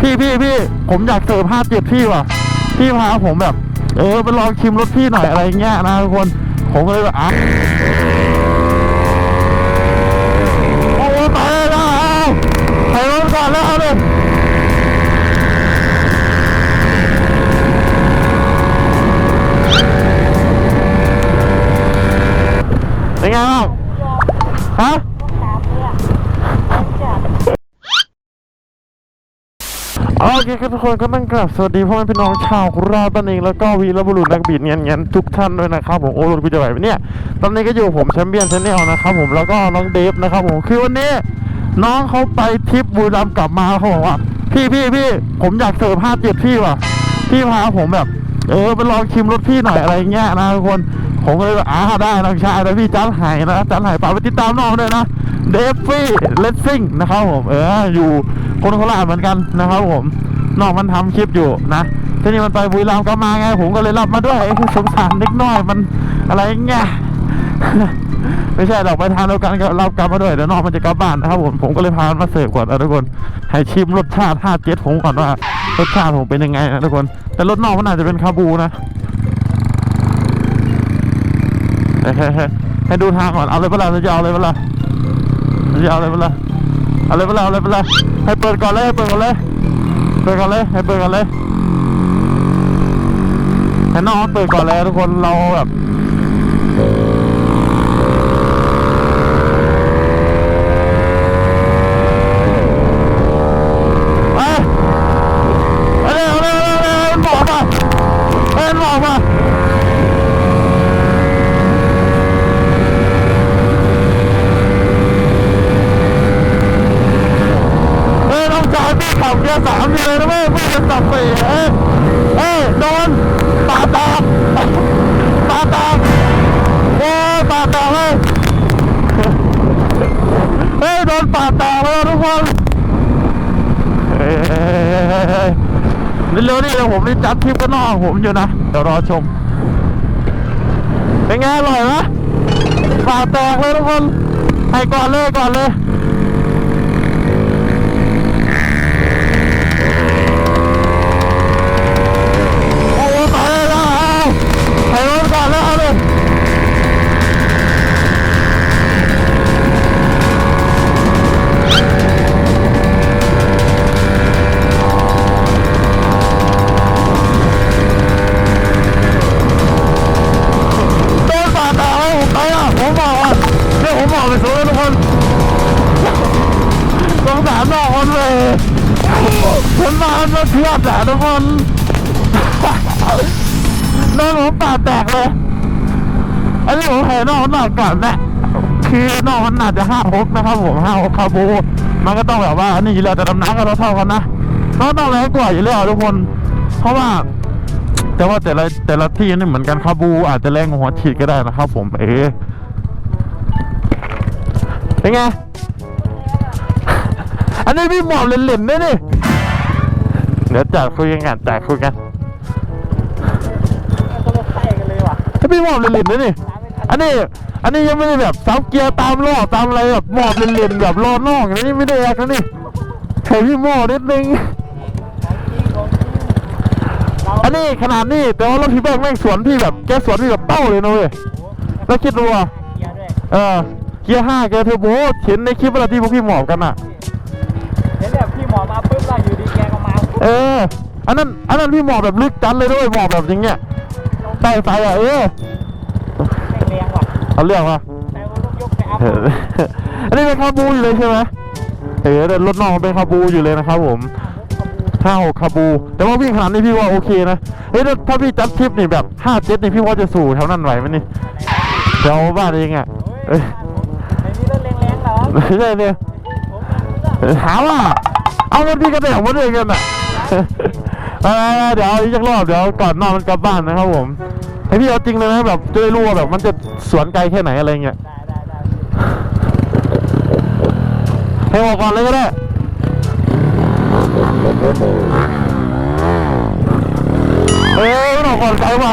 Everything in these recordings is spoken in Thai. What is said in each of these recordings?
พี่พี่พี่ผมอยากเสิร์ฟห้าเจ็ดพี่ว่ะพี่พาผมแบบ เออไปลองชิมรถพี่หน่อยอะไรเงี้ยนะทุกคนผมก็เลยแบบอะโอ้โหไปแล้วเอาไปรถก่อนแล้วเอาเลยเป็นไงบ้าง อเคครับทุกคนก็ต้องกราบสวัสดีพ่อแม่พี่น้องชาวโคราชตอนเองแล้วก็วีรบุรุษนักบิดเงียนเงียนทุกท่านด้วยนะครับผมโอ้รถกูจะไหวไหมเนี่ยตอนนี้ก็อยู่ผมแชมเปี้ยนชาแนลนะครับผมแล้วก็น้องเดฟนะครับผมคือวันนี้น้องเขาไปทริปบุรีรัมย์กลับมาเขาบอกว่าพี่พี่พี่ผมอยากเสิร์ฟห้าเจ็ดพี่ว่ะพี่พาผมแบบ เออไปลองชิมรถพี่หน่อยอะไรเงี้ยนะทุกคนผมก็เลยอ่าได้น้องชายแล้วพี่จันหายนะจันหายฝากไปติดตามน้องด้วยนะเดฟฟี่เลสซิ่งนะครับผมเอออยู่คนโคราชเหมือนกันนะครับผม น้องมันทำคลิปอยู่นะทีนี้มันไปบุรีรัมย์ก็มาไง ผมก็เลยรับมาด้วยสงสารเล็กน้อยมันอะไรเงี้ยไม่ใช่หรอกไปทานเดียวกันก็รับกลับมาด้วยเดี๋ยวน้องมันจะกลับบ้านนะครับผมผมก็เลยพามันมาเสิร์ฟก่อนนะทุกคนให้ชิมรสชาติห้าเจ็ดผมก่อนว่ารสชาติผมเป็นยังไงนะทุกคน แต่รสนอกมันอาจจะเป็นคาบูนะให้ดูทางก่อนเอาเลยเปล่าจะเอาเลยเปล่าจะเอาเลยเปล่าเอาเลยเปล่าเอาเลยเปล่าให้เปิดก่อนเลยให้เปิดก่อนเลย เปิดก่อนเลยให้เปิดก่อนเลยให้น้องเปิดก่อนเลยทุกคนเราแบบ ไปไปเร็วเร็วเร็วเร็วมันบอกมาเอ้ยมันบอกมาเอ้ยน้องชายพี่ขับเกียร์สามอยู่เลยนะเว้ยพี่จะสับสี่เอ้ยเอ้ยโดนปาดตากปาดตากโอ้ยปาดตากเลยเฮ้ยโดนปาดตากเลยทุกคนเฮ้ยเร็วๆนี่เดี๋ยวผมรีจัดทริปกันนอกผมอยู่นะ เดี๋ยวรอชม เป็นไงอร่อยไหมปากแตกเลยทุกคน ให้ก่อนเลยก่อนเลย มให้น้องหน่อยก่อนนะคือน้องมันอาจจะห้าหกนะครับผมห้าหกคาบูมันก็ต้องแบบว่านี่อยู่แล้วแต่ดำน้ำก็เราเท่ากันนะน้องต้องแรงกว่าอยู่แล้วทุกคน เพราะว่า แต่ว่าแต่ละแต่ละที่นี่เหมือนกันคาบู อาจจะแรงหัวฉีดก็ได้นะครับผมเอ๊ะเป็นไง อันนี้พี่หมอบเล่นๆด้วยนี่เดี๋ยวจัดคุยกันจัดคุยกันคนละไส้กันเลยว่ะให้พี่หมอบเล่นๆด้วยนี่ นนี้ อันนี้ยังไม่ได้แบบซับเกียร์ตามล้อตามอะไรแบบหมอบเล่นๆแบบรอนอกอันนี้ไม่ได้แอคนะนี่ให้พี่หมอบนิดนึง อันนี้ขนาดนี้แต่ว่ารถพี่แบงแม่งสวนพี่แบบแกสวนพี่แบบเป้าเลยนะเว้ยแล้วคิดดูอะเกียร์ด้วยเออเกียร์ห้าเกียร์เทอร์โบเห็นในคลิปเวลาที่พวกพี่หมอบกันอะเห็นแบบพี่หมอมาปุ๊บเราอยู่ดีแกก็มาเออ อันนั้นอันนั้นพี่หมอบแบบลึกจันเลยด้วยหมอบแบบอย่างเงี้ยใต้ไฟอะเออแรงๆว่ะ เอาเรื่องมาแต่ว่าลูกยกไปอัพเอออันนี้เป็นคาบูอยู่เลยใช่ไหมเออแต่รถนอกมันเป็นคาบูอยู่เลยนะครับผมห้าหกคาบู แต่ว่าวิ่งขนาดนี้พี่ว่าโอเคนะเฮ้ยถ้าถ้าพี่จัดทริปนี่แบบห้าเจ็ดนี่พี่ว่าจะสู่แถวนั้นไหวไหมนี่แถวบ้านเองอะเอ้ยไอ้นี่รถแรงๆเหรอไม่ใช่เนี่ยผมไม่รู้อะถามว่าเอาเงินพี่กระแตกมาด้วยกันอะเออเดี๋ยวเอาอีกสักรอบเดี๋ยวก่อนนอนมันกลับบ้านนะครับผม ให้พี่เอาจริงเลยนะแบบจะได้รู้ว่าแบบมันจะสวนไกลแค่ไหนอะไรเงี้ยได้ได้ได้ให้บอกก่อนเลยก็ได้เอ้ยมันออกก่อนไกลว่ะ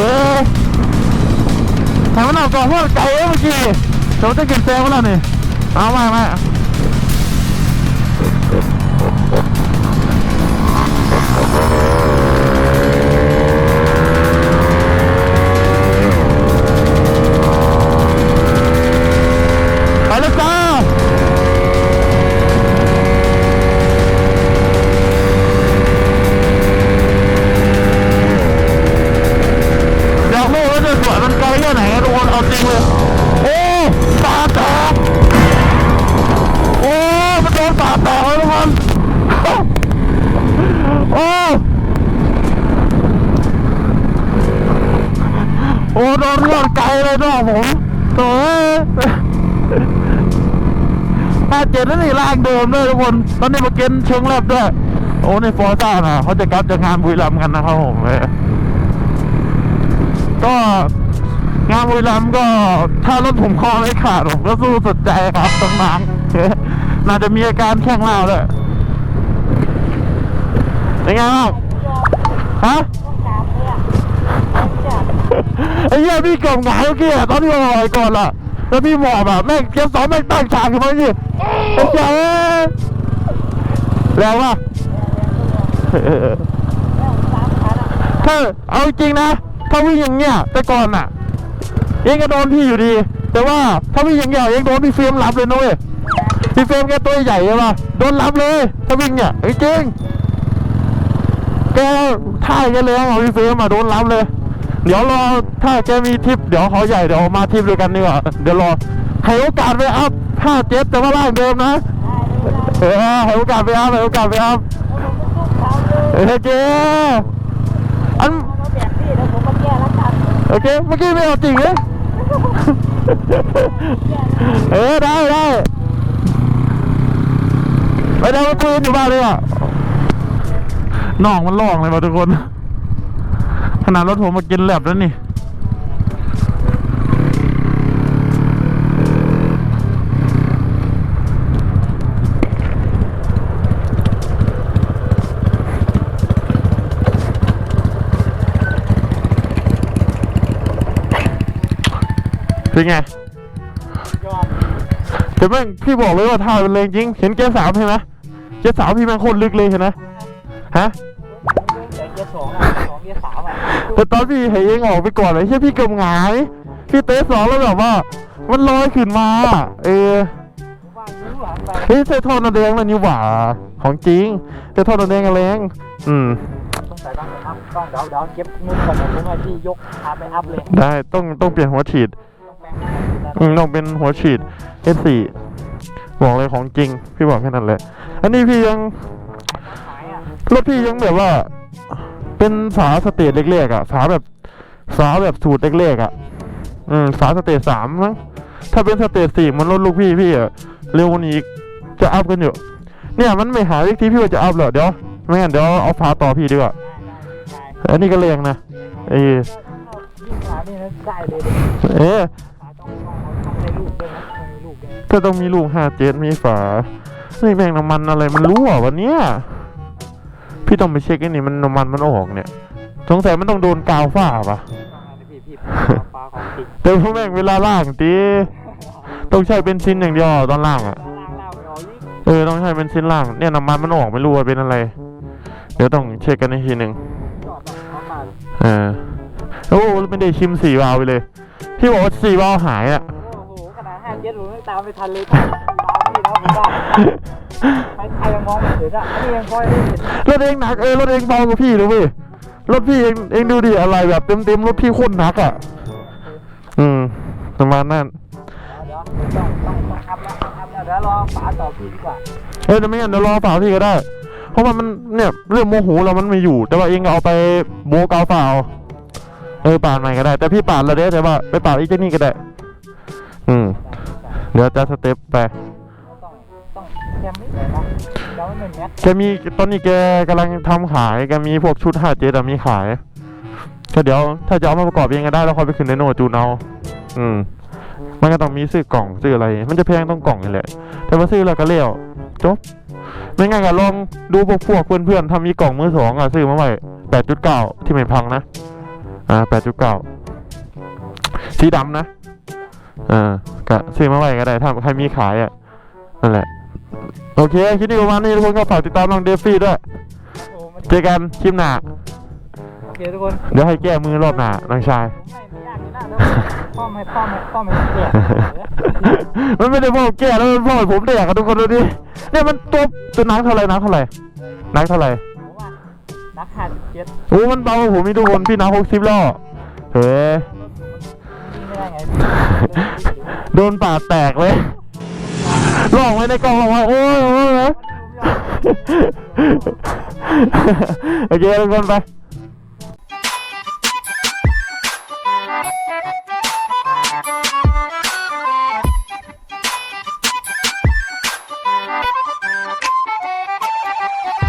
เอ้ยทางมันออก่อนพวกไก่เมื่อกี้โดนจะกินเซลล์แล้นี่เอาไมาม่ โอ้โดนเรื่องไกลเลยน้อผมโอ้ยห้าเจ็ดนั่นนี่ร่างเดิมเลยทุกคน ตอนนี้มาเกณฑ์เชิงแลบด้วย โอ้ในฟอร์ซ่านะเขาจะกลับจากงานบุรีรัมย์กันนะครับผมเว้ยก็งานบุรีรัมย์ก็ถ้ารถผมคอไม่ขาดผมก็สู้สุดใจครับต้องน้ำน่าจะมีอาการแข้งเล่าด้วยเป็นไงบ้างฮะ ไอ้เหี้ยพี่เกับหงายเมื่อกี้อะตอนที่มาบอกไอ้ก่อนล่ะแล้วพี่หมอบอะแม่งเกียร์สองแม่งตั้งฉากขึ้นมาพี่ไอ้เจ้าแล้วว่ะถ้าเอาจริงนะ ถ้าวิ่งอย่างเงี้ยแต่ก่อนน่ะ เองก็โดนพี่อยู่ดี แต่ว่าถ้าวิ่งอย่างเงี้ยเองโดนพี่เฟรมรับเลยนุ้ยพี่เฟรมแกตัวใหญ่ใช่ปะโดนรับเลย ถ้าวิ่งเนี่ยเอ้จริงแกท่ายแกเลยอะพี่เฟรมอะโดนรับเลย เดี๋ยวรอถ้าแกมีทริปเดี๋ยวเขาใหญ่เดี๋ยวมาทริปด้วยกันดีกว่าเดี๋ยวรอให้โอกาสไปอัพห้าเจ็ดแต่ว่าร่างเดิมนะเออให้โอกาสไปอัพให้โอกาสไปอัพเออเจ๊อันโอเคเมื่อกี้ไม่เอาจริงเลยเออได้ได้ไปเดี๋ยวมาคุยกันอยู่บ้านเลยอะน้องมันลองเลยว่ะทุกคน นาดรถผมมากินแลบแล้วนี่เป็นไงแต่แม่งพี่บอกเลยว่าท่าเป็นเลงจริง เห็นเกียร์สามใช่ไหมเกียร์สามพี่แม่งโคตรลึกเลยเห็นไหมฮะ แต่ตอนพี่เห็นเองออกไปก่อนเลยใช่พี่เกำหงาย พี่เตะสองแล้วแบบว่า มันลอยขึ้นมา เออว่ายิ้หลังไปเฮ้ยใส่ท่อนาแดงแล้วนี่หว่า ของจริงแต่ท่อนาแดงอะแรงอืมต้องใส่ต้องอัพต้องเดาเดาเก็บนุ่นก่อนนะผมว่าที่ยกพาไปอัพเลย ได้ต้องต้องเปลี่ยนหัวฉีดต้องแปลงอืมต้องเป็นหัวฉีด S4 บอกเลยของจริง พี่บอกแค่นั้นแหละ อันนี้พี่ยังหายอะรถพี่ยังแบบว่า เป็นฝาสเตจเล็กๆอะฝาแบบฝาแบบสูตรเล็กๆอะ อืมฝาสเตจสามมั้งถ้าเป็นสเตจสี่มันรถลูกพี่พี่อะเร็วกว่านี้จะอัพกันอยู่เนี่ยมันไม่หาวิธีพี่ว่าจะอัพเหรอเดี๋ยวไม่งั้นเดี๋ยวเอาฝาต่อพี่ดีกว่าอันนี้ก็แรงนะเออยิ่งขานี่นะได้เลยดิเอ๊ะขาต้องต้องทำให้ลูกด้วยนะต้องมีลูกด้วยก็ต้องมีลูกห้าเจ็ดมีฝานี่แม่งน้ำมันอะไรมันรั่ววันเนี้ย พี่ต้องไปเช็คไอ้นี่มันน้ำมันมันออกเนี่ย สงสัยมันต้องโดนกาวฝ้าปะพี่พี่ปลาของจริงแต่พวกแม่งเวลาล่างตีต้องใช้เป็นชิ้นอย่างเดียวตอนล่างอะเออต้องใช้เป็นชิ้นล่างเนี่ยน้ำมันมันออกไม่รู้ว่าเป็นอะไร เดี๋ยวต้องเช็คกันอีกทีหนึ่งอดแบบเขามาเออโอ้ไม่ได้ชิมสี่วาล์วไปเลยพี่บอกว่าสี่วาล์วหายอะโอ้โหขนาดห้าเจ็ดหนูตามไม่ทันเลยตามพี่นะผมว่า ใครใครยังมองไม่เห็นอะอันนี้ยังพอได้เห็นรถเองหนักเออรถเองเบากว่าพี่เลยเว้ยรถพี่เองเองดูดิอะไรแบบเต็มเต็มๆรถพี่โคตรหนักอะอืมประมาณนั้นเดี๋ยวต้องต้องต้องอัพแล้วอัพแล้วเดี๋ยวรอฝาต่อพี่ดีกว่าเออแต่ไม่งั้นเดี๋ยวรอฝาพี่ก็ได้ เพราะว่ามันเนี่ยเรื่องโมโหเรามันไม่อยู่ แต่ว่าเองเอาไปโบกเอาฝาเอาเออปาดใหม่ก็ได้ แต่พี่ปาดแล้วเด้แต่ว่าไปปาดอีกเจ้านี่ก็ได้ อืมเดี๋ยวจะสเต็ปไปต้อง ต้องแคมไม่ไหนนะเดี๋ยวมันเหมือนแม็กแกมีตอนนี้แกกำลังทำขายแกมีพวกชุดห้าเจ็ดมีขายก็เดี๋ยวถ้าจะเอามาประกอบเองก็ได้แล้วค่อยไปขึ้นในโนจูนเอาอืม มันก็ต้องมีซื้อกล่องซื้ออะไร มันจะแพงต้องกล่องนี่แหละ แต่ว่าซื้อแล้วก็เลี้ยวจบไม่งั้นก็ลองดูพวกพวกเพื่อนๆทำมีกล่องมือสองอะซื้อมาไว้แปดจุดเก้าที่ไม่พังนะ อ่าแปดจุดเก้าสีดำนะอ่าก็ซื้อมาไว้ก็ได้ถ้าใครมีขายอะนั่นแหละ โอเคคลิปนี้ประมาณนี้ทุกคนก็ฝากติดตามน้องเดฟฟี่ด้วยโอ้มันเจอกันคลิปหน้า โอเคทุกคนเดี๋ยวให้แก้มือรอบหน้าน้องชาย ไม่ไม่ยากอยู่นะแล้วพ่อไม่พ่อไม่พ่อไม่เกลียดมันไม่ได้พ่อแก้แล้วมันพ่อให้ผมแดกอะทุกคนดูดิ เนี่ยมันตัวตัวนักเท่าไหร่นักเท่าไหร่นักเท่าไหร่ ผมว่านักขาดเจ็ดโอ้ มันเบากว่าผมมีทุกคนพี่นักหกสิบล้อเฮ้ยนี่ไม่ได้ไงโดนปากแตกเลย ลองไว้ในกล่องลองไว้โอ้ยโอ้ยโอ้ยโอเคทุกคนไป